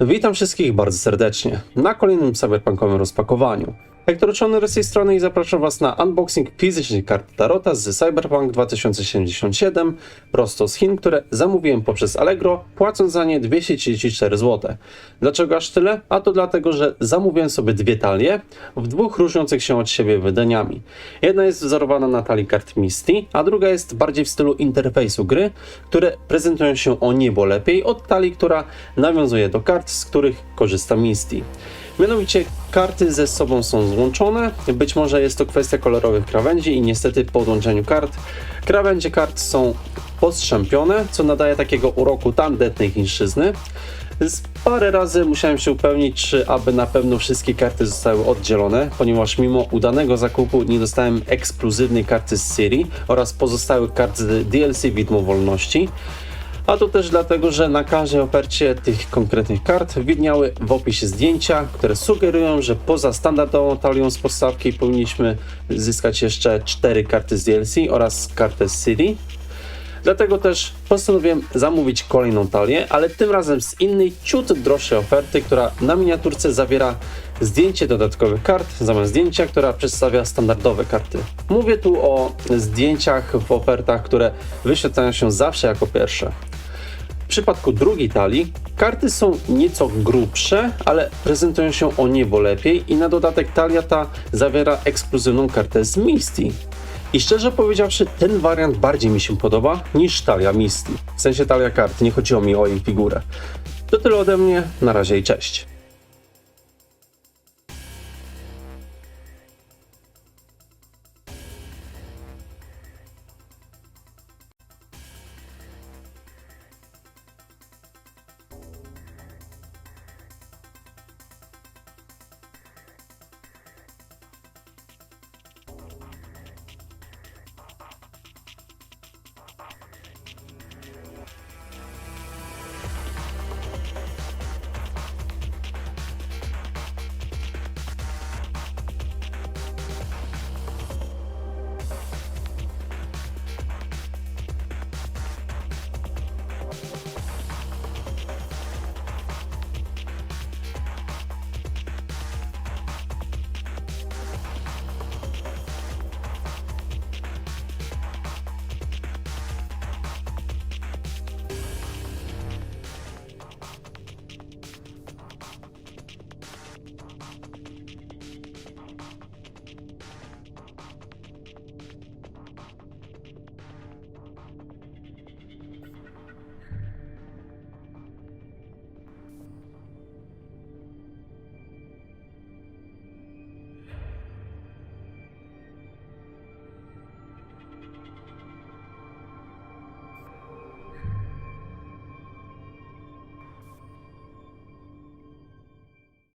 Witam wszystkich bardzo serdecznie na kolejnym cyberpunkowym rozpakowaniu. Hector Czoner z tej strony i zapraszam Was na unboxing fizycznej karty Tarota z Cyberpunk 2077 prosto z Chin, które zamówiłem poprzez Allegro, płacąc za nie 234 zł. Dlaczego aż tyle? A to dlatego, że zamówiłem sobie dwie talie w dwóch różniących się od siebie wydaniami. Jedna jest wzorowana na talii kart Misty, a druga jest bardziej w stylu interfejsu gry, które prezentują się o niebo lepiej od talii, która nawiązuje do kart, z których korzysta Misty. Mianowicie karty ze sobą są złączone, być może jest to kwestia kolorowych krawędzi i niestety po odłączeniu kart krawędzie kart są postrzępione, co nadaje takiego uroku tandetnej chińszczyzny. Z parę razy musiałem się upewnić, czy aby na pewno wszystkie karty zostały oddzielone, ponieważ mimo udanego zakupu nie dostałem ekskluzywnej karty z serii oraz pozostałych kart z DLC Widmo Wolności. A to też dlatego, że na każdej ofercie tych konkretnych kart widniały w opisie zdjęcia, które sugerują, że poza standardową talią z podstawki powinniśmy zyskać jeszcze 4 karty z DLC oraz kartę z CD. Dlatego też postanowiłem zamówić kolejną talię, ale tym razem z innej, ciut droższej oferty, która na miniaturce zawiera zdjęcie dodatkowych kart zamiast zdjęcia, która przedstawia standardowe karty. Mówię tu o zdjęciach w ofertach, które wyświetlają się zawsze jako pierwsze. W przypadku drugiej talii karty są nieco grubsze, ale prezentują się o niebo lepiej i na dodatek talia ta zawiera ekskluzywną kartę z Misty. I szczerze powiedziawszy, ten wariant bardziej mi się podoba niż talia Misty. W sensie talia kart, nie chodziło mi o jej figurę. To tyle ode mnie, na razie i cześć.